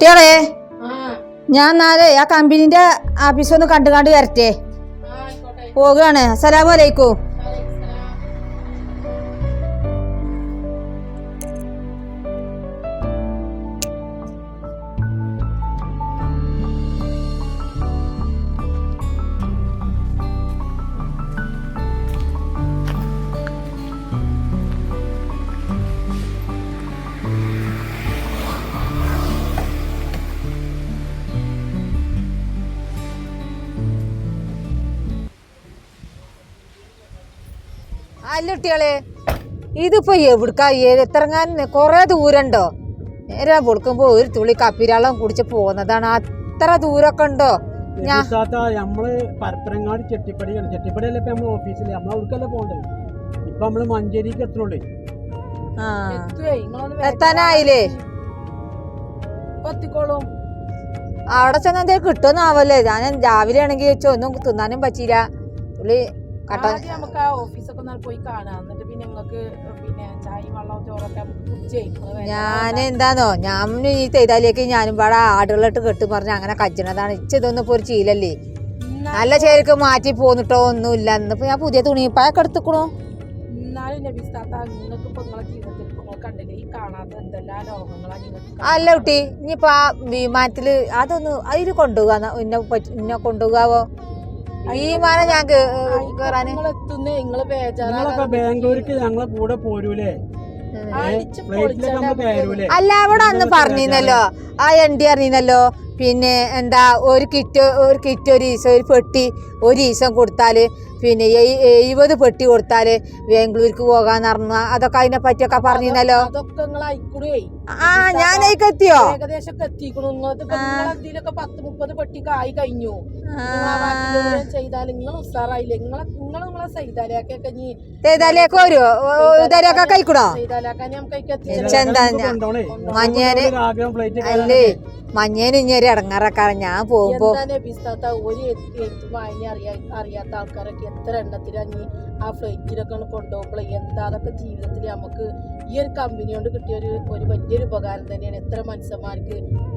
കുട്ടികളെ ഞാൻ നാളെ ആ കമ്പനീന്റെ ആഫീസ് ഒന്ന് കണ്ടു കണ്ട് വരട്ടെ. പോവുകയാണ് ആയിക്കോട്ടെ. അല്ല കുട്ടികളെ ഇതിപ്പോ എവിടുക്കാ? എത്തിറങ്ങാൻ കൊറേ ദൂരണ്ടോ? നേരെ കൊടുക്കുമ്പോ ഒരു തുള്ളി കപ്പിരാളം കുടിച്ച് പോകുന്നതാണ്. അത്ര ദൂരൊക്കെ ഉണ്ടോ? നമ്മൾ പരപ്പനങ്ങാട് ചെട്ടിപ്പടിയാണ്. ചെട്ടിപ്പടിയല്ലേ ഇപ്പൊ നമ്മളെ ഓഫീസിൽ നമ്മളെ അവർക്കല്ലേ പോകണ്ടത് ഇപ്പൊ നമ്മൾ മഞ്ചേരിക്ക് എത്തുള്ളൂ എത്താനായില്ലേ? എത്തിക്കോളൂ അവിടെ ചെന്ന് എന്തേലും കിട്ടുമെന്നാവല്ലേ ഞാൻ രാവിലെ ആണെങ്കിൽ വെച്ചോ ഒന്നും തിന്നാനും പറ്റിയില്ല. പുള്ളി കട്ട ഒന്ന് പോയി കാണാം. എന്നിട്ട് പിന്നെ നിങ്ങൾക്ക് പിന്നെ ചായയും വെള്ളവും ചോറൊക്കെ ഞാൻ എന്താന്നോ ഞാൻ ഈ ചെയ്താലേക്ക് ഞാനും പാടെ ആടുകളിട്ട് കെട്ട് പറഞ്ഞ് അങ്ങനെ കജ്ജണതാണ്. ഇച്ച ഇതൊന്നും ഇപ്പൊ ഒരു ചീലല്ലേ നല്ല ചേരക്ക് മാറ്റി പോന്നിട്ടോ ഒന്നുമില്ല. ഇന്നിപ്പോ ഞാൻ പുതിയ തുണിപ്പായൊക്കെ എടുത്തുക്കണോ. എന്നാലും നബീസ് താത്ത നിങ്ങൾക്ക് ഇപ്പൊ നിങ്ങളെ ജീവിതത്തിൽ ഇപ്പൊ നിങ്ങൾ കണ്ടില്ലേ? ഈ കാണാത്ത എന്തെല്ലാം രോഗങ്ങളാ നിങ്ങൾക്ക് അല്ല കുട്ടി ഇനിയിപ്പോ ആ വിമാനത്തിൽ അതൊന്ന് അതിൽ കൊണ്ടുപോകാ. ഇന്ന പറ്റി- ഞാൻ കേറാന്. നിങ്ങളൊക്കെ ബാംഗ്ലൂർക്ക് ഞങ്ങളെ കൂടെ പോരൂലേ? അടിച്ച് ഫ്ലൈറ്റിലൊക്കെ നമ്മൾ കയറൂലേ? അല്ല അവിടെ അന്ന് പറഞ്ഞിരുന്നല്ലോ. ആ എൻ ഡി അറിയുന്നല്ലോ പിന്നെ എന്താ ഒരു കിറ്റ് ഒരു കിറ്റ് ഒരു ഈസം ഒരു പെട്ടി ഒരു ഈസം കൊടുത്താൽ പിന്നെ എഴുപത് പെട്ടി കൊടുത്താൽ ബാംഗ്ലൂർക്ക് പോകാന്ന് പറഞ്ഞ അതൊക്കെ അതിനെ പറ്റിയൊക്കെ പറഞ്ഞിരുന്നല്ലോ? ആ ഞാൻ എത്തിയോ? ഏകദേശം പത്ത് മുപ്പത് പെട്ടിക്ക് ആയി കഴിഞ്ഞു. ചെയ്താലേക്ക് വരുമോ ഇതാലൊക്കെ. എന്താ കൊണ്ടോണേ. മഞ്ഞേന് ഒരു അല്ലേ? മഞ്ഞേന് ഇനി ഒരു ഇടങ്ങാറക്കാരൻ ഞാൻ പോകുമ്പോ ഒരു അറിയാത്ത ആൾക്കാരൊക്കെ എത്ര എണ്ണത്തിലാണ് ഈ ആ ഫ്ലൈറ്റിലൊക്കെ കൊണ്ടുപോകുമ്പോൾ എന്താ അതൊക്കെ ജീവിതത്തിൽ നമുക്ക് ഈ ഒരു കമ്പനി കൊണ്ട് കിട്ടിയ ഒരു ഒരു വലിയൊരു ഉപകാരം തന്നെയാണ്. എത്ര മനുഷ്യന്മാർക്ക്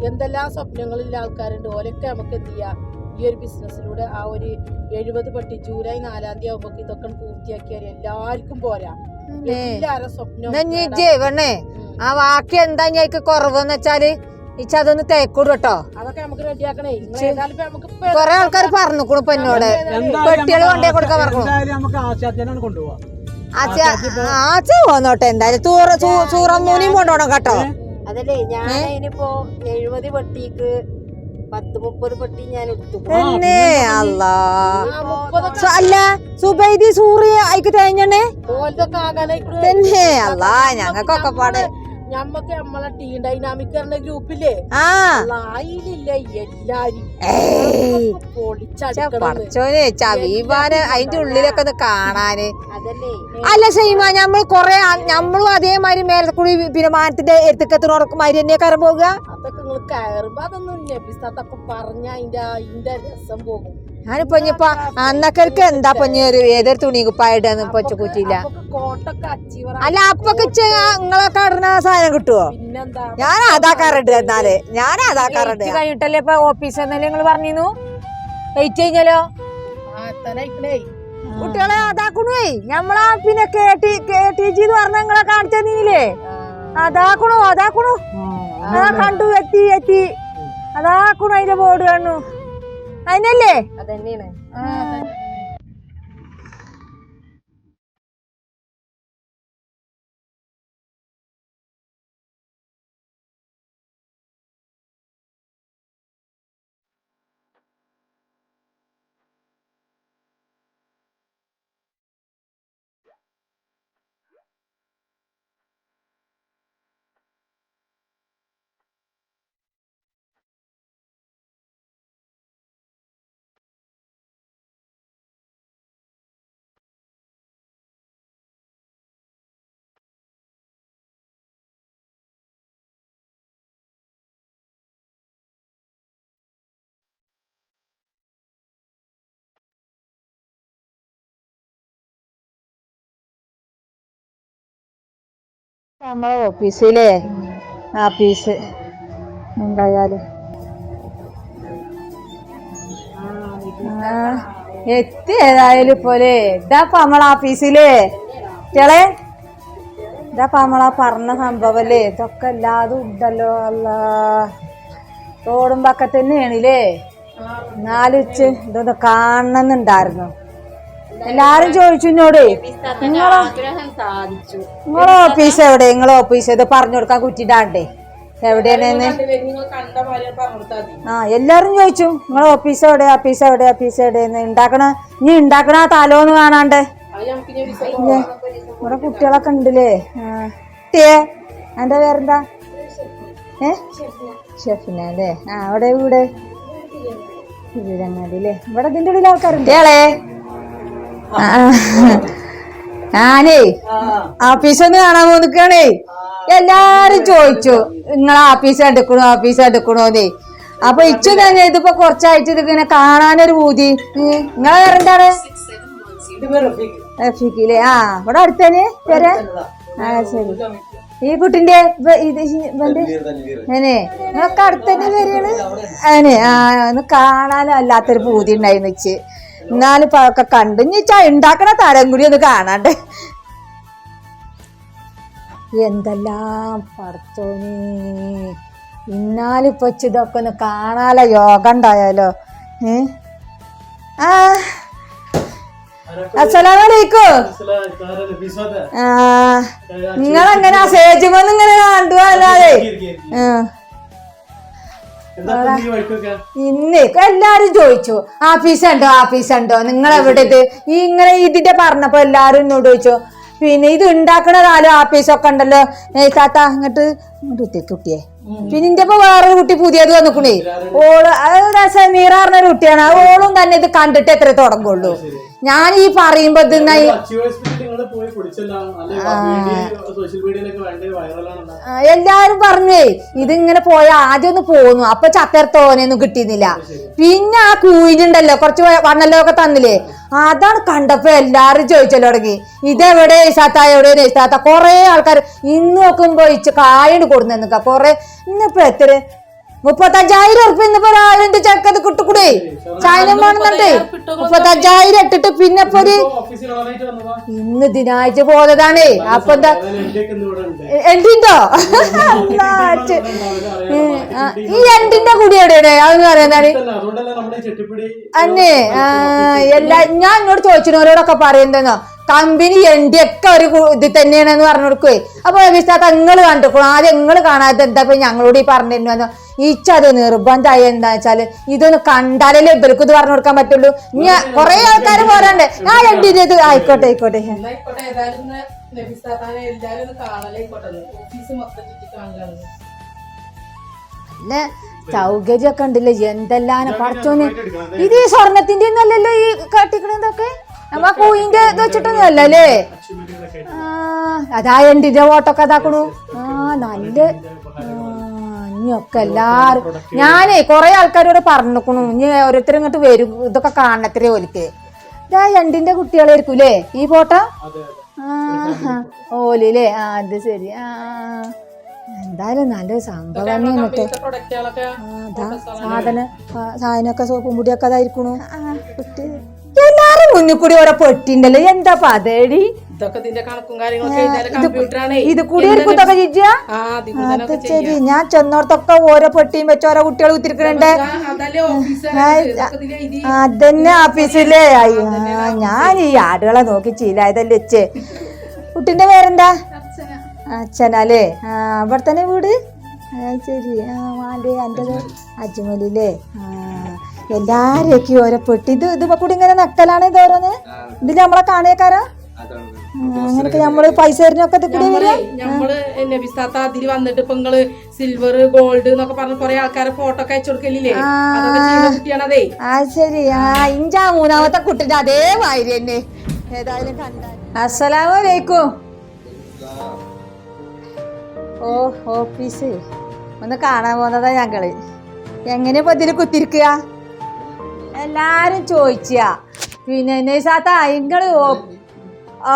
എന്തെല്ലാം സ്വപ്നങ്ങളുള്ള ആൾക്കാരുണ്ട്. ഓരൊക്കെ നമുക്ക് എന്ത് ചെയ്യാം? ഈ ഒരു ബിസിനസ്സിലൂടെ ആ ഒരു എഴുപത് പട്ടി ജൂലൈ നാലാം തീയതി ആകുമ്പോൾ ഇതൊക്കെ പൂർത്തിയാക്കിയാൽ എല്ലാവർക്കും പോരാ. എല്ലാവരും സ്വപ്നം ആ വാക്ക് എന്താ ഞങ്ങൾക്ക് കുറവെന്ന് വെച്ചാൽ? ഇച്ച അതൊന്ന് തേക്കൂടും കേട്ടോ അതൊക്കെ നമുക്ക് റെഡിയാക്കണേ. നിങ്ങൾ ചെ- നമുക്ക് ഇപ്പൊ കൊറേ ആൾക്കാർ പറഞ്ഞു ഇപ്പൊ എന്നോട്. പെട്ടികൾ കൊണ്ടേ കൊടുക്കാൻ പറഞ്ഞു കൊണ്ടുപോവാ. ആച്ച പോന്നോട്ടെ എന്തായാലും. ചൂറ ചൂറം മൂന്നിയും കൊണ്ടുപോകണം കേട്ടോ. അതല്ലേ ഞാൻ അതിനിപ്പോ എഴുപത് പെട്ടിക്ക് പത്ത് മുപ്പത് പെട്ടി ഞാൻ എടുത്തു. തന്നെ അല്ലാ സുബൈദി സൂറി അയക്ക് തേഞ്ഞണേ ഓലതൊക്കെ ആകാനായിക്കണു തന്നെ അല്ലാ ഞങ്ങൾക്കൊക്കെ പാട്. ഞമ്മക്ക് നമ്മളെ ടീം ഡൈനാമിക് പറഞ്ഞ ഗ്രൂപ്പില്ലേ അതിലില്ല എല്ലാരും. പഠിച്ചോനെ ചവീപാന് അതിന്റെ ഉള്ളിലൊക്കെ ഒന്ന് കാണാന്. അല്ല ഷൈമ നമ്മൾ കൊറേ നമ്മളും അതേമാതിരി മേലെ കൂടി പിന്നെ മാനത്തിന്റെ എടുത്തക്കത്തിന് മാതിരി തന്നെ കയറാൻ പോകുക അതൊക്കെ നിങ്ങൾ കയറുമ്പോ അതൊന്നും പറഞ്ഞ അതിന്റെ അതിന്റെ രസം പോകും. ഞാനിപ്പോ ഇനിയിപ്പോ അന്നക്കർക്ക് എന്താ പൊഞ്ഞ ഒരു ഏതൊരു തുണി കുപ്പായിട്ടാന്ന് ഇപ്പൊ കുറ്റിയില്ല. അല്ല അപ്പൊക്കെ നിങ്ങളൊക്കെ ഇടുന്ന സാധനം കിട്ടുവോ? പിന്നെന്താ? ഞാൻ അതാക്കാറുണ്ട് എന്നാൽ. ഞാൻ അതാക്കാറുണ്ട് കഴിഞ്ഞിട്ടല്ലേ ഇപ്പൊ ഓഫീസ് എന്നല്ലേ നിങ്ങൾ പറഞ്ഞിരുന്നു? വെയിറ്റ് കഴിഞ്ഞാലോ? കുട്ടികളെ അതാക്കണേ ഞമ്മളാ പിന്നെ K T K T G എന്ന് പറഞ്ഞ നിങ്ങളെ കാണിച്ചു തന്നില്ലേ അതാക്കണു അതാക്കണു അതാ കണ്ടു എത്തി എത്തി. അതാക്കണു അതിന്റെ ബോർഡ് കാണു. അതിനല്ലേ? അതന്നെയാണ്. നമ്മളെ ഓഫീസിലേ ആ, എത്തി ഏതായാലും പോലെ ഇതാപ്പ നമ്മളെ ഓഫീസിലേ കുട്ടികളെ ഇതാപ്പ നമ്മളാ പറഞ്ഞ സംഭവല്ലേ ഇതൊക്കെ എല്ലാതും ഉണ്ടല്ലോ. അല്ല റോഡും പക്കത്ത് തന്നെയാണില്ലേ നാലുച്ച് ഇതൊന്ന് കാണണമെന്നുണ്ടായിരുന്നു എല്ലാരും ചോദിച്ചു എന്നോട് നിങ്ങളോ? നിങ്ങളെ ഓഫീസ് എവിടെ? നിങ്ങളെ ഓഫീസ്? ഇത് പറഞ്ഞു കൊടുക്കാൻ കുറ്റിടാണ്ടേ എവിടെയാണെന്ന് പറഞ്ഞെടുത്താൽ മതി. ആ എല്ലാരും ചോദിച്ചു. നിങ്ങളെ ഓഫീസ് എവിടെ? ഓഫീസ് എവിടെ? ഓഫീസ് എവിടെയെന്ന് ഉണ്ടാക്കണ ഇനി ഉണ്ടാക്കണ തലോന്ന് കാണാണ്ട്? ഇവിടെ കുട്ടികളൊക്കെ ഉണ്ടല്ലേ? കുട്ടിയെ? എന്റെ പേരെന്താ? ഏ? ഷെഫിന അല്ലേ? ആ അവിടെ ഇവിടെ. ഇവിടങ്ങാടി അല്ലേ? ഇവിടെ ഇതിന്റെ ഉള്ളിൽ ആൾക്കാരുണ്ട്. ഏളെ ഞാനേ ആഫീസൊന്ന് കാണാൻ പോന്നിക്കണേ. എല്ലാരും ചോദിച്ചു നിങ്ങളെ ആഫീസ് എടുക്കണോ ആഫീസ് എടുക്കണോന്നേ അപ്പൊ ഇച്ചു തന്നെ ഇതിപ്പോ കുറച്ചായിട്ട് ഇതിങ്ങനെ കാണാനൊരു പൂതി. നിങ്ങളെ വരണ്ടാണ് റഫീഖിലെ. ആ ഇവിടെ അടുത്തന്നെ. പേര് ആ ശരി. ഈ കുട്ടിന്റെ ഇത് അടുത്തന്നെ പേരാണ് അതെ ആ ഒന്ന് കാണാനും അല്ലാത്തൊരു ഉണ്ടായിരുന്നു വെച്ച് എന്നാലും ഇപ്പൊ അതൊക്കെ കണ്ട് ഇനി ഉണ്ടാക്കണ തരം കൂടി ഒന്ന് കാണാണ്ട്. എന്തെല്ലാം പടത്തോനി ഇന്നാലിപ്പൊ ഇതൊക്കെ ഒന്ന് കാണാലോ യോഗ ഉണ്ടായാലോ. ഏ? ആ. അസ്സലാമലൈക്കും. ആ. നിങ്ങളെങ്ങനെ സേജുമെന്ന് ഇങ്ങനെ കണ്ടു അല്ലാതെ? ആ. ഇന്ന് എല്ലാരും ചോദിച്ചു ആഫീസ് ഉണ്ടോ ആഫീസ് ഉണ്ടോ നിങ്ങൾ എവിടെ ഇത് ഇങ്ങനെ ഇതിന്റെ പറഞ്ഞപ്പോ എല്ലാരും എന്നോട് ചോദിച്ചു പിന്നെ ഇത് ഉണ്ടാക്കണ കാലം ആഫീസൊക്കെ ഉണ്ടല്ലോ. ഏ താത്ത ഇങ്ങോട്ട് ഇങ്ങോട്ട് കുട്ടിയെ. പിന്നെ ഇന്റെ ഇപ്പൊ വേറൊരു കുട്ടി പുതിയത് വന്നിക്കണേ. ഓൾ സമീറ പറഞ്ഞൊരു കുട്ടിയാണ്. ഓളും തന്നെ ഇത് കണ്ടിട്ട് എത്ര തുടങ്ങുള്ളൂ. ഞാൻ ഈ പറയുമ്പോ എല്ലാരും പറഞ്ഞേ ഇതിങ്ങനെ പോയ ആദ്യം ഒന്ന് പോന്നു. അപ്പൊ ചത്തരത്തോനെയൊന്നും തോനെയൊന്നും കിട്ടിയിരുന്നില്ല. പിന്നെ ആ കൂയിനുണ്ടല്ലോ കുറച്ച് വണ്ണല്ലോ ഒക്കെ തന്നില്ലേ? അതാണ് കണ്ടപ്പോ എല്ലാരും ചോദിച്ചല്ലോ തുടങ്ങി. ഇതെവിടെ ഇസാത്ത എവിടെ ഇസാത്ത കൊറേ ആൾക്കാർ ഇന്ന് നോക്കുമ്പോ ഇച്ച് കായണ്ട് കൊടുന്നു നിക്ക കൊറേ ഇന്നിപ്പോ എത്ര മുപ്പത്തഞ്ചായിരം ഉറുപ്പ്യ ഇന്നിപ്പോ ഒരാളുണ്ട് ചെക്കത് കിട്ടുകൂടെ ചൈനം വേണമെന്നുണ്ട് മുപ്പത്തഞ്ചായിരം ഇട്ടിട്ട് പിന്നെ ഇപ്പൊ ഒരു ഇന്ന് ദിനാഴ്ച പോലതാണ് അപ്പൊ എന്താ? ആ, ഈ എന്തിന്റെ കൂടി എവിടെയാണ്? അതെന്ന് പറയുന്നതാണ് അന്നേ എല്ലാ ഞാൻ എന്നോട് ചോദിച്ചവരോടൊക്കെ പറയുന്നതെന്നോ കമ്പനി എന്റെ ഒക്കെ ഒരു ഇത് തന്നെയാണെന്ന് പറഞ്ഞു കൊടുക്കുവേ അപ്പൊ വിശ്വാസ നിങ്ങൾ കണ്ടിരിക്കണം ആദ്യം നിങ്ങൾ കാണാതെ എന്താ ഇപ്പൊ ഞങ്ങളോട് ഈ പറഞ്ഞിരുന്നു? ഈച്ചത് നിർബന്ധമായി എന്താ വെച്ചാൽ ഇതൊന്ന് കണ്ടാലല്ലേ ഇവർക്ക് ഇത് പറഞ്ഞു കൊടുക്കാൻ പറ്റുള്ളൂ. ഇനി കൊറേ ആൾക്കാര് പോരാണ്ട്. ആ എന്റെ ഇത് ആയിക്കോട്ടെ ആയിക്കോട്ടെ. പിന്നെ സൗകര്യമൊക്കെ ഉണ്ടല്ലോ? എന്തെല്ലാം പഠിച്ചോന്ന് ഇത് ഈ സ്വർണത്തിന്റെ ഒന്നല്ലല്ലോ ഈ കട്ടിക്കണതൊക്കെ? നമ്മ കൂയിന്റെ ഇത് വെച്ചിട്ടൊന്നും അല്ലല്ലേ ആ അതാ എന്തിന്റെ ഓട്ടൊക്കെ അതാക്കണു ആ നല്ല ആ, ഇനിയൊക്കെ എല്ലാരും ഞാനേ കുറെ ആൾക്കാരോട് പറഞ്ഞിക്കണു. ഇനി ഓരോരുത്തരും ഇങ്ങോട്ട് വരും. ഇതൊക്കെ കാണത്രേ ഓലിക്ക് ഇതാ എണ്ടിന്റെ കുട്ടികളായിരിക്കൂലേ ഈ ഫോട്ടോ? ആ ഓലില്ലേ? ആ അത് ശരി. ആ എന്തായാലും നല്ലൊരു സംഭവം കേട്ടോ. സാധന സാധനമൊക്കെ സോപ്പും പൊടിയൊക്കെ അതായിരിക്കണു. എല്ലാരും മുന്നിൽ കൂടി ഓരോ പെട്ടിണ്ടല്ലോ. എന്താ പതേടി ഇതൊക്കെ ഇതിന്റെ കണക്കും കാര്യങ്ങളൊക്കെ എഴുതാൻ കമ്പ്യൂട്ടറാണേ ഇത് കൂടി ഇതൊക്കെ അത് ശരി. ഞാൻ ചെന്നോടത്തൊക്കെ ഓരോ പെട്ടിയും വെച്ച് ഓരോ കുട്ടികൾ കുത്തിരിക്കണുണ്ട്. അതന്നെ ഓഫീസിലേ അയ്യോ ഞാൻ ഈ ആടുകളെ നോക്കി ചീലായതല്ലേ വെച്ച് കുട്ടിന്റെ പേരെന്താ? അച്ഛനല്ലേ? ആ അവിടെ തന്നെ വീട് ശരി. ആ മാന്റെ എന്റെ അജ്മലില്ലേ? ആ എല്ലാരെയൊക്കെ ഓരോ പെട്ടി? ഇത് ഇതിപ്പോ കൂടി ഇങ്ങനെ നക്കലാണ് ഇത് ഓരോന്ന്? ഇതിൽ നമ്മളെ കാണേക്കാരാ? അങ്ങനൊക്കെ നമ്മൾ പൈസ തരുന്നൊക്കെ ഇത് കൂടി വരിക. നമ്മൾ നബിസ്ഥാത്ത അതിൽ വന്നിട്ട് ഇപ്പൊ നിങ്ങൾ സിൽവർ ഗോൾഡ് എന്നൊക്കെ പറഞ്ഞ കൊറേ ആൾക്കാരെ ഫോട്ടോ ഒക്കെ അയച്ചു കൊടുക്കലില്ലേ? കുട്ടിയാണതേ. ആ ശരി. ആ ഇഞ്ചാ മൂന്നാമത്തെ കുട്ടിന്റെ അതേ മാതിരി തന്നെ. ഏതായാലും കണ്ടാൽ അസ്സലാമലൈക്കും. ഓ ഓഫീസ്. ഒന്ന് കാണാൻ പോന്നതാ ഞങ്ങൾ. എങ്ങനെയാ ഇപ്പൊ ഇതിൽ കുത്തിരിക്കുക എല്ലാരും ചോദിച്ചാ. പിന്നെ നൈസാത്ത ഇങ്ങൾ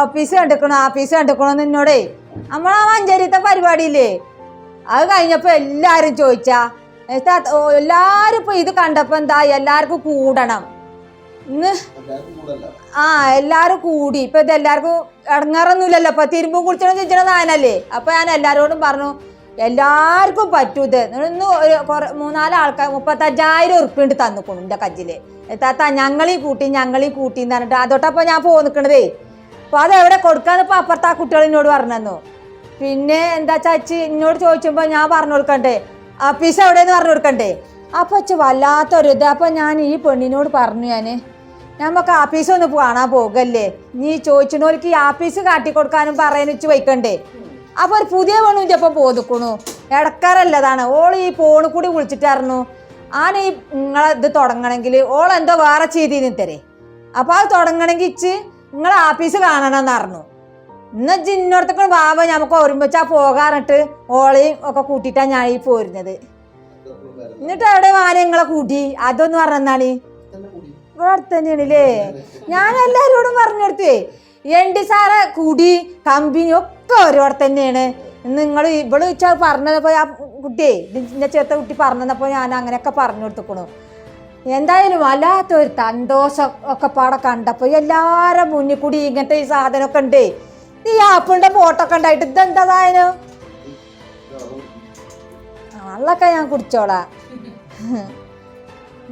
ഓഫീസ് കണ്ടിക്കണോ? ഓഫീസ് കണ്ടിക്കണോന്ന് എന്നോടേ. നമ്മളാ മഞ്ചേരിത്തെ പരിപാടിയില്ലേ? അത് കഴിഞ്ഞപ്പോ എല്ലാരും ചോദിച്ചാ എല്ലാരും ഇപ്പൊ ഇത് കണ്ടപ്പോ എന്താ? എല്ലാവർക്കും കൂടണം. ഇന്ന് ആ എല്ലാരും കൂടി. ഇപ്പൊ ഇത് എല്ലാവർക്കും ഇടങ്ങാറൊന്നുമില്ലല്ലോ. ഇപ്പൊ തിരുമ്പും കുളിച്ചണം ചോദിച്ചണ സാധനല്ലേ അപ്പൊ ഞാൻ എല്ലാരോടും പറഞ്ഞു എല്ലാവർക്കും പറ്റൂ ഇത് ഇന്ന് ഒരു കുറെ മൂന്നാൽ ആൾക്കാർ മുപ്പത്തഞ്ചായിരം ഉറുപ്പിണ്ട് തന്നിക്കണു എന്റെ കജ്ജിൽ. എത്താത്ത ഞങ്ങളീ കൂട്ടി ഞങ്ങളീ കൂട്ടി എന്ന് പറഞ്ഞിട്ട് അതോട്ടപ്പോൾ ഞാൻ പോ നിൽക്കണതേ അപ്പോൾ അത് എവിടെ കൊടുക്കാന്ന് ഇപ്പോൾ അപ്പുറത്ത് ആ പറഞ്ഞു പിന്നെ എന്താ ചാച്ചി എന്നോട് ചോദിച്ചപ്പോൾ ഞാൻ പറഞ്ഞു കൊടുക്കണ്ടേ? ആ പീസ് എവിടെയെന്ന് പറഞ്ഞു കൊടുക്കണ്ടേ? അപ്പോൾ അച്ഛ വല്ലാത്തൊരു ഇത്. അപ്പോൾ ഞാൻ ഈ പെണ്ണിനോട് പറഞ്ഞു ഞാൻ നമുക്ക് ആഫീസ് ഒന്ന് കാണാൻ പോകല്ലേ? നീ ചോദിച്ചോലിക്ക് ഈ ആഫീസ് കാട്ടിക്കൊടുക്കാനും പറയാനും വെച്ച് വയ്ക്കണ്ടേ? അപ്പൊ ഒരു പുതിയ പെണ്ണും ചെപ്പം പോതുക്കണു. ഇടക്കാരല്ലതാണ് ഓൾ ഈ ഫോണിൽ കൂടി വിളിച്ചിട്ടായിരുന്നു. ആന ഈ നിങ്ങളെ ഇത് തുടങ്ങണമെങ്കിൽ ഓൾ എന്തോ വേറെ ചെയ്തിന് തരേ അപ്പൊ അത് തുടങ്ങണമെങ്കിൽ ഇച്ച് നിങ്ങളെ ആഫീസ് കാണണം എന്ന് പറഞ്ഞു ഇന്ന് ജിന്നോടത്തൊക്കെ ബാബ നമുക്ക് ഒരുമിച്ചാ പോകാറിട്ട് ഓളെയും ഒക്കെ കൂട്ടിയിട്ടാണ് ഞാൻ ഈ പോരുന്നത്. എന്നിട്ട് അവിടെ മാന നിങ്ങളെ കൂട്ടി? അതൊന്ന് പറഞ്ഞാണ് ഇവിടെ അടുത്ത് ഇല്ലേ ഞാൻ എല്ലാവരോടും പറഞ്ഞെടുത്തേ. എൻ ഡി സാറെ കുടി കമ്പനി ഒക്കെ ഒരുപാട് തന്നെയാണ്. നിങ്ങൾ ഇവിടെ വെച്ചാൽ പറഞ്ഞപ്പോൾ ആ കുട്ടിയെ എന്നെ ചേർത്ത കുട്ടി പറഞ്ഞപ്പോൾ ഞാൻ അങ്ങനെയൊക്കെ പറഞ്ഞു കൊടുത്തുക്കണു. എന്തായാലും വല്ലാത്തൊരു സന്തോഷം ഒക്കെ പാടെ കണ്ടപ്പോൾ എല്ലാവരും മുന്നിൽ കൂടി ഇങ്ങനത്തെ ഈ സാധനമൊക്കെ ഉണ്ട്. ഈ ആപ്പിളിന്റെ ഫോട്ടോ ഒക്കെ ഉണ്ടായിട്ട് ഇതെന്താ സാധനം? അള്ളൊക്കെ ഞാൻ കുടിച്ചോളാം.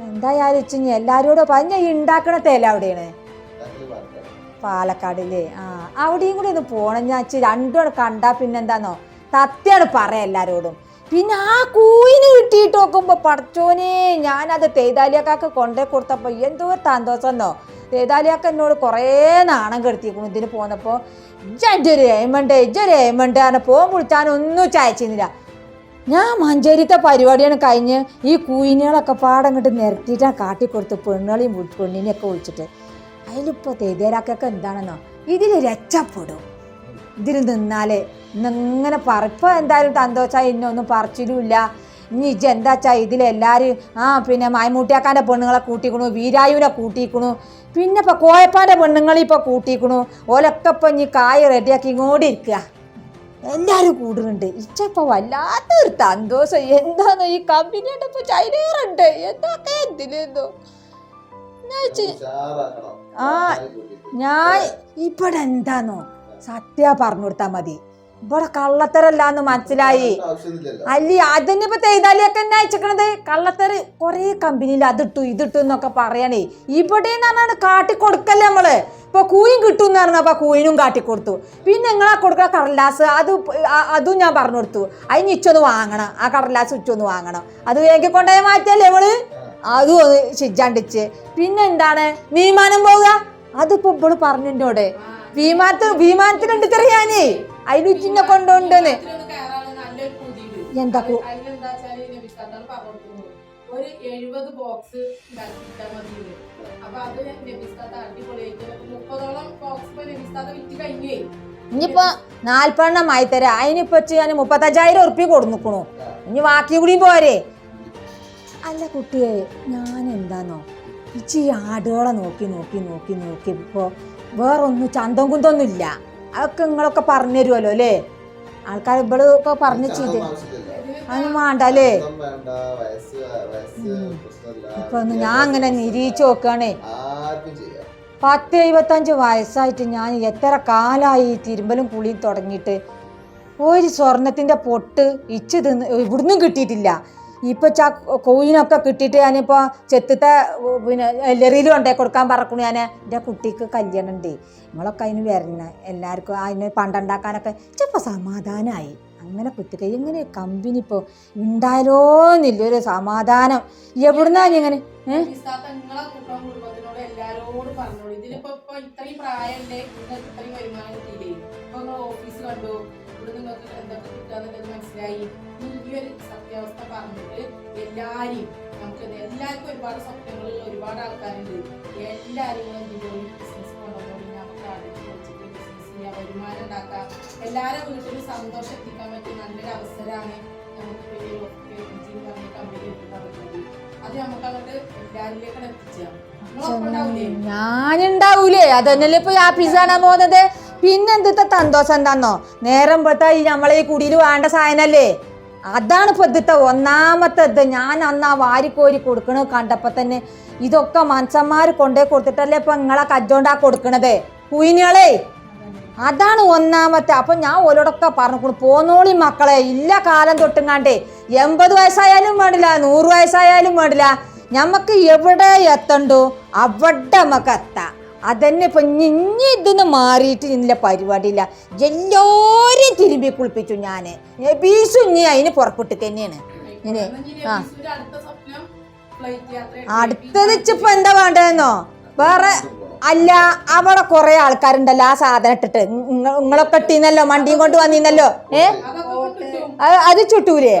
എന്തായാലും എല്ലാവരോടും പറഞ്ഞ ഈ ഉണ്ടാക്കണ തേല അവിടെയാണ്. പാലക്കാടില്ലേ ആ അവിടെയും കൂടി ഒന്ന് പോകണം ഞാൻ രണ്ടും കണ്ടാൽ കണ്ടാ പിന്നെന്താന്നോ? തത്തയാണ് പറയാം എല്ലാരോടും. പിന്നെ ആ കൂയിന് കിട്ടിയിട്ട് നോക്കുമ്പോ പഠിച്ചോനെ ഞാനത് തേതാലിയാക്കാക്ക് കൊണ്ടേ കൊടുത്തപ്പോ എന്തോ സന്തോഷമെന്നോ തേതാലിയാക്ക എന്നോട് കുറേ നാണം കെടുത്തിക്കുന്നു ഇതിന് പോന്നപ്പോ ഇജ്ജൊരു ഏമണ്ട് ഇജ്ജൊരു ഏമണ്ട് പറഞ്ഞ പോകാൻ വിളിച്ചാനൊന്നും ചായച്ചിരുന്നില്ല ഞാൻ മഞ്ചേരിത്തെ പരിപാടിയാണ് കഴിഞ്ഞ് ഈ കൂയിനുകളൊക്കെ പാടങ്ങോട്ട് നിരത്തിയിട്ടാണ് കാട്ടിക്കൊടുത്ത് പെണ്ണുകളെയും പെണ്ണിനെയൊക്കെ വിളിച്ചിട്ട്. അതിലിപ്പോൾ തേതേരാക്കൊക്കെ എന്താണെന്നോ? ഇതിൽ രക്ഷപ്പെടും. ഇതിൽ നിന്നാൽ ഇന്നിങ്ങനെ പറപ്പോൾ എന്തായാലും തന്തോച്ചാ ഇന്നൊന്നും പറിച്ചിലുമില്ല ഇനി ഇജ്ജ് എന്താച്ചാ ഇതിലെല്ലാവരും ആ പിന്നെ മായ്മൂട്ടിയാക്കാന്റെ പെണ്ണുങ്ങളെ കൂട്ടിക്കണു വീരായുവിനെ കൂട്ടിക്കണു പിന്നെ ഇപ്പം കോയപ്പാന്റെ പെണ്ണുങ്ങളെ ഇപ്പോൾ കൂട്ടിക്കണു ഓലൊക്കെ ഇപ്പം ഇനി കായ് റെഡിയാക്കി ഇങ്ങോട്ട് ഇരിക്കുക എല്ലാരും കൂടുന്നുണ്ട് ഇച്ചപ്പോ വല്ലാത്തൊരു സന്തോഷം എന്താന്ന് ഈ കമ്പനിയുടെ ഇപ്പൊ ചൈനേറുണ്ട്. എന്തൊക്കെ എന്തിലെന്തോ ഞാൻ ചി- ആ ഞാൻ ഇവിടെ എന്താന്നോ സത്യ പറഞ്ഞു കൊടുത്താ മതി. ഇവിടെ കള്ളത്തരല്ലാന്ന് മനസ്സിലായി. അല്ല അതിനിപ്പോ തേതാലിയൊക്കെ എന്നാ അയച്ചിക്കണത്? കള്ളത്തറ് കൊറേ കമ്പനിയിൽ അതിട്ടു ഇതിട്ടു എന്നൊക്കെ പറയണേ. ഇവിടെ കാട്ടി കൊടുക്കല്ലേ നമ്മൾ. ഇപ്പൊ കൂയിൻ കിട്ടും എന്ന് പറഞ്ഞപ്പോ കൂയിനും കാട്ടിക്കൊടുത്തു. പിന്നെ നിങ്ങളാ കൊടുക്കുന്ന കടലാസ് അത് അതും ഞാൻ പറഞ്ഞു കൊടുത്തു. അതിന് ഇച്ചൊന്ന് വാങ്ങണം. ആ കടലാസ് ഇച്ചൊന്ന് വാങ്ങണം. അത് വേഗം കൊണ്ടുപോയി മാറ്റിയല്ലേ നമ്മൾ അതും ഒന്ന് ശിജാണ്ടിച്ച് പിന്നെ എന്താണ് വിമാനം പോവുക? അതിപ്പോ ഇപ്പോൾ പറഞ്ഞു എന്നോട്. വിമാനത്തിൽ വിമാനത്തിലുണ്ട് അതിന് ചിന്ന കൊണ്ടുണ്ടെന്ന് എന്താ ഒരു എഴുപത് ബോക്സ് അപ്പൊ അത് നബിസ്താത്ത അടിപൊളിയായിട്ട് മുപ്പതോളം ബോക്സ് ഇപ്പൊ നബിസ്താത്ത വിറ്റ് കഴിഞ്ഞേ. ഇനിയിപ്പോ നാൽപ്പെണ്ണം ആയി തരാ അതിനിപ്പോ ഞാൻ മുപ്പത്തഞ്ചായിരം ഉറുപ്പ്യ കൊടുക്കണു ഇനി ബാക്കി കൂടിയും പോരെ. അല്ല കുട്ടിയെ ഞാൻ എന്താന്നോ ഇച്ചി ഈ ആടുകളെ നോക്കി നോക്കി നോക്കി നോക്കി. ഇപ്പോൾ വേറൊന്നും ചന്തം കുന്തൊന്നും ഇല്ല അതൊക്കെ നിങ്ങളൊക്കെ പറഞ്ഞു തരുമല്ലോ അല്ലേ? ആൾക്കാർ ഇവിടെ ഒക്കെ പറഞ്ഞു ചെയ്ത്. അതൊന്നും വേണ്ട അല്ലേ? ഇപ്പൊ ഞാൻ അങ്ങനെ നിരീച്ച് നോക്കുകയാണേ. പത്ത് എഴുപത്തഞ്ച് വയസ്സായിട്ട് ഞാൻ എത്ര കാലമായി തിരുമ്പലും കുളിയും തുടങ്ങിയിട്ട്? ഒരു സ്വർണത്തിന്റെ പൊട്ട് ഇച്ച് തിന്ന് ഇവിടുന്നും കിട്ടിയിട്ടില്ല. ഇപ്പൊ ചാ കോയിനൊക്കെ കിട്ടിയിട്ട് ഞാനിപ്പോ ചെത്തത്തെ പിന്നെ എല്ലറിയിൽ കൊണ്ടേ കൊടുക്കാൻ പറക്കണു ഞാൻ എന്റെ കുട്ടിക്ക് കല്യാണം ഉണ്ട് നമ്മളൊക്കെ അതിന് വരണം. എല്ലാവർക്കും അതിന് പണ്ടുണ്ടാക്കാനൊക്കെ ചിലപ്പോൾ സമാധാനമായി അങ്ങനെ കുത്തിക്കൈ ഇങ്ങനെ കമ്പനി ഇപ്പോൾ ഉണ്ടായാലോ എന്നില്ലൊരു സമാധാനം. എവിടുന്നാ ഇങ്ങനെ ഏ? ഇവിടെ നിങ്ങൾക്ക് എന്തൊക്കെ കിട്ടുക മനസ്സിലായി. ഈ സത്യാവസ്ഥ പറഞ്ഞിട്ട് എല്ലാരെയും നമുക്ക് എല്ലാവർക്കും ഒരുപാട് സ്വപ്നങ്ങളുള്ള ഒരുപാട് ആൾക്കാരുണ്ട്. എല്ലാരും ബിസിനസ് ബിസിനസ് ചെയ്യാം വരുമാനം ഉണ്ടാക്കാം. എല്ലാവരും വീട്ടിലും സന്തോഷം എത്തിക്കാൻ പറ്റിയ നല്ലൊരു അവസരമാണ് നമുക്ക് ഞാനുണ്ടാവൂലേ? അതന്നല്ലേ ഇപ്പൊ ആഫീസ് കാണാൻ പോകുന്നത്? പിന്നെ എന്തിത്തെ സന്തോഷം എന്താന്നോ? നേരം പെട്ട ഈ നമ്മളെ ഈ കുടിയിൽ വേണ്ട സാധനല്ലേ? അതാണ് ഇപ്പൊ ഇതിത്തെ ഒന്നാമത്തെ ഇത് ഞാൻ അന്ന് ആ വാരിക്കോരി കൊടുക്കണ കണ്ടപ്പോ തന്നെ ഇതൊക്കെ മനുഷ്യന്മാർ കൊണ്ടേ കൊടുത്തിട്ടല്ലേ ഇപ്പൊ നിങ്ങളെ കജ്ജോണ്ടാ കൊടുക്കണത്? കുയിനികളെ അതാണ് ഒന്നാമത്തെ. അപ്പൊ ഞാൻ ഓരോടൊക്കെ പറഞ്ഞു പോന്നോളി മക്കളെ ഇല്ല കാലം തൊട്ടുങ്ങാണ്ടേ. എൺപത് വയസ്സായാലും വേണ്ടില്ല നൂറ് വയസ്സായാലും വേണ്ടില്ല. ഞമ്മക്ക് എവിടെ എത്തണ്ടോ? അവിടെ നമുക്ക് എത്താം. അതന്നെ ഇപ്പൊ ഇനി ഇതിന്ന് മാറിയിട്ട് ഇതിന്റെ പരിപാടിയില്ല. എല്ലാവരെയും തിരുമ്പി കുളിപ്പിച്ചു ഞാൻ ബീസു ഇനി അതിന് പുറപ്പെട്ട് തന്നെയാണ്. ഇനി ആ. അടുത്തത് ഇപ്പം എന്താ വേണ്ടതെന്നോ? വേറെ അല്ല അവിടെ കുറെ ആൾക്കാരുണ്ടല്ലോ ആ സാധനം ഇട്ടിട്ട്. നിങ്ങളൊക്കെ ഇട്ടീന്നല്ലോ വണ്ടിയും കൊണ്ട് വന്നീന്നല്ലോ? ഏ? അത് ചുട്ടൂലേ?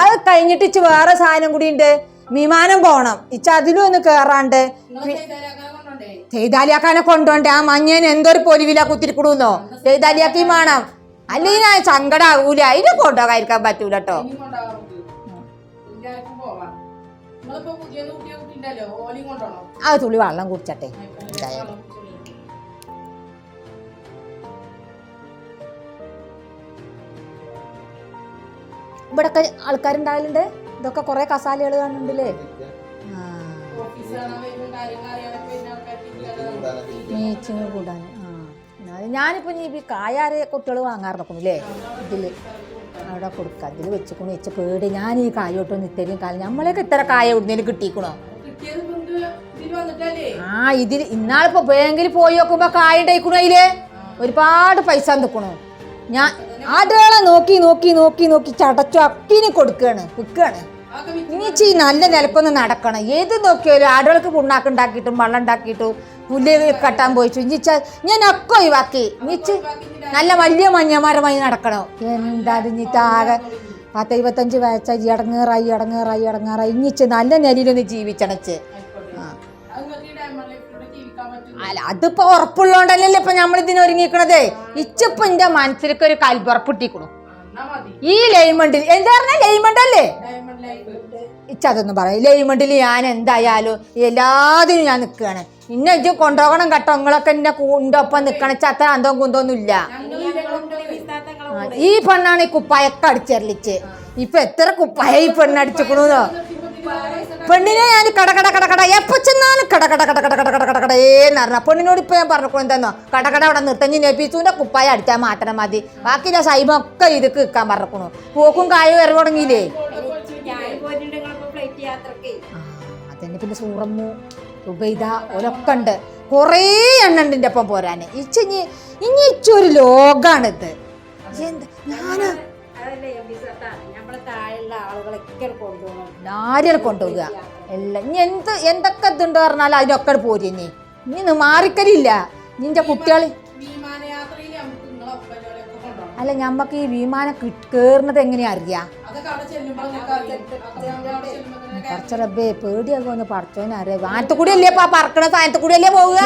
അത് കഴിഞ്ഞിട്ട് ഇച്ച് വേറെ സാധനം കൂടി ഉണ്ട് വിമാനം പോകണം ഇച്ച അതിലും ഒന്ന് കേറാണ്ട്. ചെയ്താലിയാക്കാനെ കൊണ്ടോണ്ട് ആ മഞ്ഞേന് എന്തൊരു പൊലിവില കുത്തിരിക്കണൂന്നോ? ചെയ്താലിയാക്കി വേണം അല്ലെങ്കിൽ ഞാൻ സങ്കടാകൂല അതിനെ കൊണ്ടുപോകാതിരിക്കാൻ പറ്റൂല. കേട്ടോ ആ തുള്ളി വെള്ളം കുടിച്ചട്ടെ. എന്തായാലും. ഇവിടൊക്കെ ആൾക്കാരുണ്ടാകലുണ്ട് ഇതൊക്കെ കുറെ കസാലകൾ കാണുന്നുണ്ടല്ലേ? ആ. മീറ്റിങ് കൂടാൻ ആ. ഞാനിപ്പോൾ ഇനി ഈ കായാരെ കുട്ടികൾ വാങ്ങാറ് നോക്കണില്ലേ ഇതിൽ അവിടെ കൊടുക്കുക ഇതിൽ വെച്ചിക്കണു. വെച്ച് പേടി. ഞാൻ ഈ കായോട്ടൊന്നും ഇത്തരം കാലം നമ്മളൊക്കെ ഇത്ര കായ എവിടുന്നേലും കിട്ടിക്കണോ? കിട്ടിയത് കൊണ്ട് ഇതിൽ വന്നിട്ടല്ലേ? ആ ഇതിൽ ഇന്നാളിപ്പോ ബാങ്കിൽ പോയി നോക്കുമ്പോ കായ ഉണ്ടായിക്കണു അതിൽ ഒരുപാട് പൈസ നിൽക്കണു ഞാൻ ആടുകളെ നോക്കി നോക്കി നോക്കി നോക്കി ചടച്ചു അക്കിന് കൊടുക്കുകയാണ് വിൽക്കുകയാണ് ഇനി ചീ നല്ല നിലക്കൊന്ന് നടക്കണം. ഏത് നോക്കിയാലും ആടുകൾക്ക് പുണ്ണാക്ക് ഉണ്ടാക്കിയിട്ടും വെള്ളം ഉണ്ടാക്കിയിട്ടും പുല്ല് കെട്ടാൻ പോയിച്ചു. ഇഞ്ചിച്ച ഞാൻ ഒക്കെ ഒഴിവാക്കി. ഇഞ്ചിച്ച് നല്ല വലിയ മഞ്ഞമാരമായി നടക്കണോ. എന്താ ഇഞ്ഞിത്താകെ പത്ത് ഇരുപത്തഞ്ച് വയസ്സായി. ഇടങ്ങേറായി ഇടങ്ങേറായി ഇടങ്ങേറായി. ഇഞ്ഞിച്ച് നല്ല നിലയിലൊന്ന് ജീവിച്ചണച്ച് അല്ല അതിപ്പോ ഉറപ്പുള്ളോണ്ടല്ലേ ഇപ്പൊ നമ്മൾ ഇതിന് ഒരുങ്ങിക്കണത്? ഇച്ചിപ്പോ എന്റെ മനസ്സിലേക്ക് ഒരു കൽപ്പുറപ്പിട്ടിക്കണു ഈ ലൈമണ്ടിൽ എന്താ പറഞ്ഞ? ലൈമണ്ടല്ലേ? ഇച്ചതൊന്നും പറയും. ലൈമണ്ടിൽ ഞാൻ എന്തായാലും എല്ലാത്തിനും ഞാൻ നിൽക്കുകയാണ് ഇന്നെ ഇജ്ജ് കൊണ്ടുപോകണം കേട്ടോ. നിങ്ങളൊക്കെ എന്നെ കൂണ്ടൊപ്പം നിൽക്കണ ചത്ര അന്തോ കുന്തോന്നും ഇല്ല ഈ പെണ്ണാണ് ഈ കുപ്പായൊക്കെ അടിച്ചെറിച്ച് ഇപ്പൊ എത്ര കുപ്പായ ഈ പെണ്ണടിച്ചിക്കണോ പെണ്ണിനെ ഞാൻ കടകട കടകട എപ്പോ ചെന്നാലും കടകട കടകട കടകട കടകട ഏന്ന് പറഞ്ഞ. പെണ്ണിനോട് ഇപ്പൊ ഞാൻ പറഞ്ഞപ്പോൾ എന്താന്നോ? കടകട അവിടെ നിർത്തഞ്ഞ് നബീസുവിന്റെ കുപ്പായ അടിച്ചാൽ മാത്രം മതി. ബാക്കി ഞാൻ സൈബൊക്കെ ഇത് കേൾക്കാൻ പറക്കണു പോക്കും കായും ഇറങ്ങി തുടങ്ങിയില്ലേ? ആ, അതന്നെ പിന്നെ സൂറമ്മു ഉബൈദ ഓലൊക്കെ ഉണ്ട്. കുറേ എണ്ണ ഉണ്ട് എന്റെ ഒപ്പം പോരാന്. ഇച്ചിഞ്ഞ് ഇനി ഇച്ചൊരു ലോകാണിത്. എന്താ? ഞാൻ കൊണ്ടുപോകുക എല്ലാം ഇനി എന്ത് എന്തൊക്കെ ഇതുണ്ട് പറഞ്ഞാൽ അതിനൊക്കെ പോരി ഇനി. ഇനി മാറിക്കലില്ല. നിന്റെ കുട്ടികൾ അല്ല ഞമ്മക്ക് ഈ വിമാനം കയറുന്നത് എങ്ങനെയാ അറിയാ? റബ്ബേ വാനത്ത് കൂടി അല്ലേ പറക്കണ സാധനത്ത് കൂടി അല്ലേ പോവുക?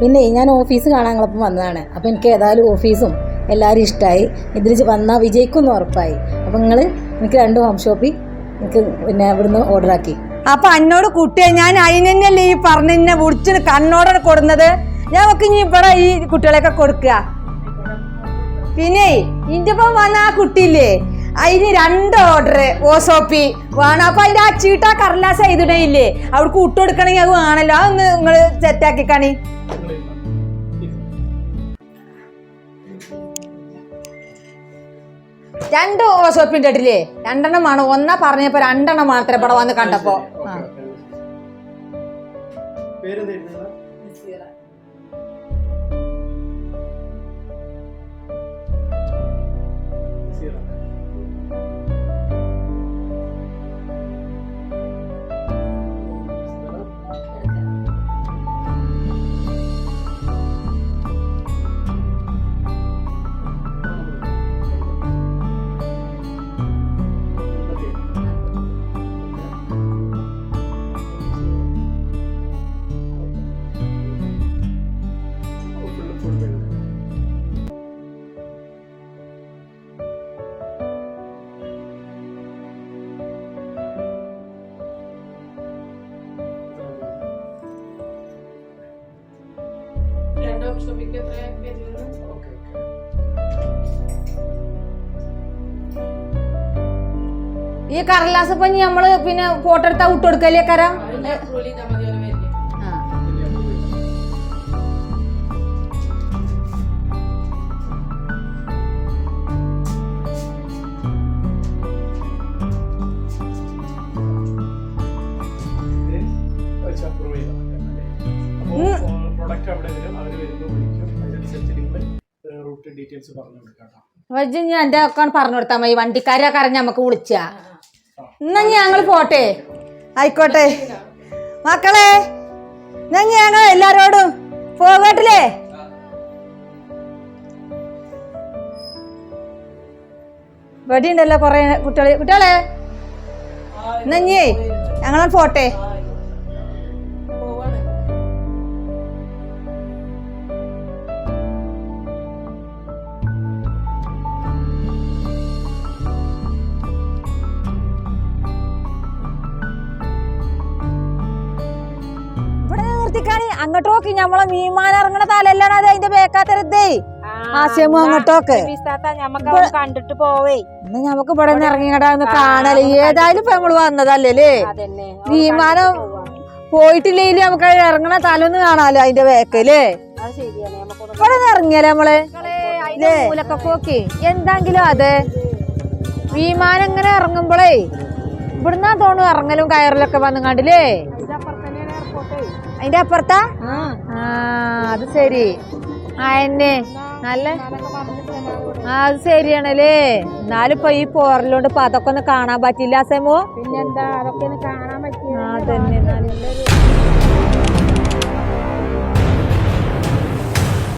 പിന്നെ ഞാൻ ഓഫീസ് കാണാൻ നിങ്ങളപ്പം വന്നതാണ്. അപ്പോൾ എനിക്ക് ഏതായാലും ഓഫീസും എല്ലാവരും ഇഷ്ടമായി ഇതിൽ വന്നാൽ വിജയിക്കുമെന്ന് ഉറപ്പായി. അപ്പം നിങ്ങൾ എനിക്ക് രണ്ട് ഹോം ഷോപ്പിൽ എനിക്ക് പിന്നെ ഇവിടുന്ന് ഓർഡർ ആക്കി. അപ്പൊ എന്നോട് കുട്ടിയെ ഞാൻ അതിനല്ലേ ഈ പറഞ്ഞെ വിളിച്ച് കണ്ണോടെ കൊടുന്നത്? ഞാൻ ഒക്കെ ഇനി ഇവിടെ ഈ കുട്ടികളെയൊക്കെ കൊടുക്കുക. പിന്നെ ഇന്റെ ഒപ്പം വന്ന ആ കുട്ടിയില്ലേ? അതിന് രണ്ട് ഓർഡർ ഓസോപ്പി വേണം. അപ്പൊ അതിന്റെ ആ ചീട്ട കടലാസ് എഴുതിടയില്ലേ അവർക്ക് ഇട്ട് കൊടുക്കണമെങ്കിൽ അത് വേണല്ലോ. അതൊന്ന് നിങ്ങൾ സെറ്റാക്കി കാണി രണ്ട് ഓസോപ്പിന്റെ ഇട്ടില്ലേ രണ്ടെണ്ണം വേണം. ഒന്നാ പറഞ്ഞപ്പോ രണ്ടെണ്ണം മാത്രമേ ഇവിടെ വന്ന് കണ്ടപ്പോ. ആ. പേരെന്തായിരുന്നു? ഷോപ്പിക്ക് എത്രയാ വരുന്നത് ഓക്കെ ഈ കടലാസ് പഞ്ഞി നമ്മൾ പിന്നെ ഫോട്ടോ എടുത്താ വിട്ടുകൊടുക്കലേക്കാരാ ഡീറ്റെയിൽസ് പറഞ്ഞു കൊടുക്കാം കേട്ടോ. വജ്ജ് ഞാൻ എന്റെ ഒക്കെ പറഞ്ഞു കൊടുത്താ മതി. വണ്ടിക്കാരെ കറഞ്ഞ് നമുക്ക് വിളിച്ചാ. എന്നാ ഞങ്ങൾ പോട്ടെ. ആയിക്കോട്ടെ. മക്കളെ എന്നാ ഞങ്ങൾ എല്ലാരോടും പോകട്ടില്ലേ? വെടിയുണ്ടല്ലോ കൊറേ കുട്ടികളെ. കുട്ടികളെ നഞ്ഞേ ഞേ പോട്ടെ. നോക്കി നമ്മളെ മീൻമാൻ ഇറങ്ങണ തലല്ലാണ് അത് അതിന്റെ ബേക്കാത്തരത്തേ ആശയമോ അങ്ങോട്ടോക്ക്. കണ്ടിട്ട് പോവേ. ഇന്ന് നമുക്ക് ഇവിടെ നിന്ന് ഇറങ്ങിങ്ങടാന്ന് കാണൽ. ഏതായാലും ഇപ്പൊ നമ്മൾ വന്നതല്ലേ വിമാനം പോയിട്ടില്ലെങ്കിൽ നമുക്ക് ഇറങ്ങണ തലൊന്ന് കാണാലോ അതിന്റെ ബേക്കല്ലേ ഇവിടെ നിന്ന് ഇറങ്ങിയാലേ നമ്മൾ എന്തെങ്കിലും അതെ. വിമാനം ഇങ്ങനെ ഇറങ്ങുമ്പോഴേ ഇവിടുന്നാ തോന്നുന്നു ഇറങ്ങലും കയറലൊക്കെ വന്നു കണ്ടില്ലേ? അതിന്റെ അപ്പുറത്താ? ആ. അത് ശരി. ആ എന്നെ. നല്ല ആ അത് ശരിയാണല്ലേ? എന്നാലും ഇപ്പൊ ഈ പോറലോണ്ട് ഇപ്പൊ അതൊക്കെ ഒന്ന് കാണാൻ പറ്റില്ല സെമോ പിന്നെന്താ? അതൊക്കെ കാണാൻ പറ്റില്ല ആ തന്നെ നല്ലൊരു